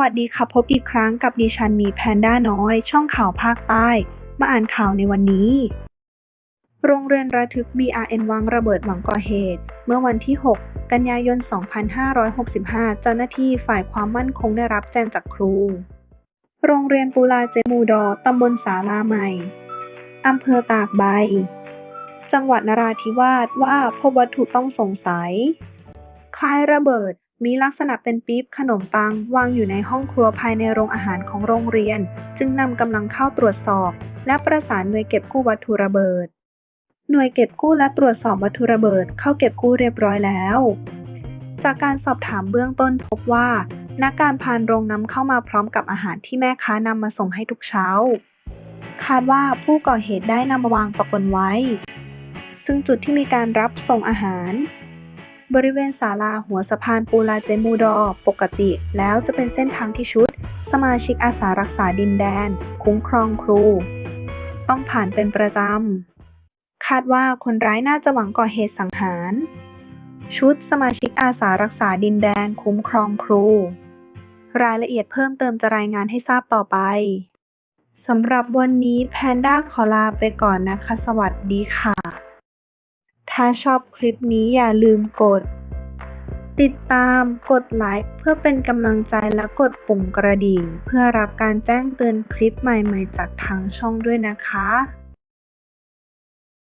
วัสดีค่ะพบอีกครั้งกับดิฉันมีแพนด้าน้อย ช่องข่าวภาคใต้ มาอ่านข่าวในวันนี้ โรงเรียนระทึก BRN วางระเบิดหวังก่อเหตุ เมื่อวันที่ 6 กันยายน 2565 เจ้าหน้าที่ฝ่ายความมั่นคงได้รับแจ้งจากครู โรงเรียนปูลาเจมูดอตำบลสาลาใหม่อำเภอตากใบจังหวัดนราธิวาสว่าพบวัตถุต้องสงสัย คล้ายระเบิด มีลักษณะเป็นปี๊บขนมปัง วางอยู่ในห้องครัวภายในโรงอาหารของโรงเรียน จึงนำกำลังเข้าตรวจสอบ และประสานหน่วยเก็บกู้วัตถุระเบิด หน่วยเก็บกู้และตรวจสอบวัตถุระเบิด เข้าเก็บกู้เรียบร้อยแล้ว จากการสอบถามเบื้องต้นพบว่า นักการพานโรงนำเข้ามาพร้อมกับอาหารที่แม่ค้านำมาส่งให้ทุกเช้า คาดว่าผู้ก่อเหตุได้นำมาวางปะปนไว้ ซึ่งจุดที่มีการรับส่งอาหาร บริเวณศาลาหัวสะพานปูลาเจมูดอปกติแล้วจะเป็นเส้นทางที่ชุด สมาชิกอาสารักษาดินแดน คุ้มครองครู ต้องผ่านเป็นประจำ คาดว่าคนร้ายน่าจะหวังก่อเหตุสังหาร ชุดสมาชิกอาสารักษาดินแดนคุ้มครองครู รายละเอียดเพิ่มเติมจะรายงานให้ทราบต่อไปสำหรับวันนี้แพนด้าขอลาไปก่อนนะคะ สวัสดีค่ะ ถ้าชอบคลิปนี้อย่าลืมกด ติดตาม กดไลค์เพื่อเป็นกำลังใจและกดปุ่มกระดิ่ง เพื่อรับการแจ้งเตือนคลิปใหม่ๆจากทางช่องด้วยนะคะ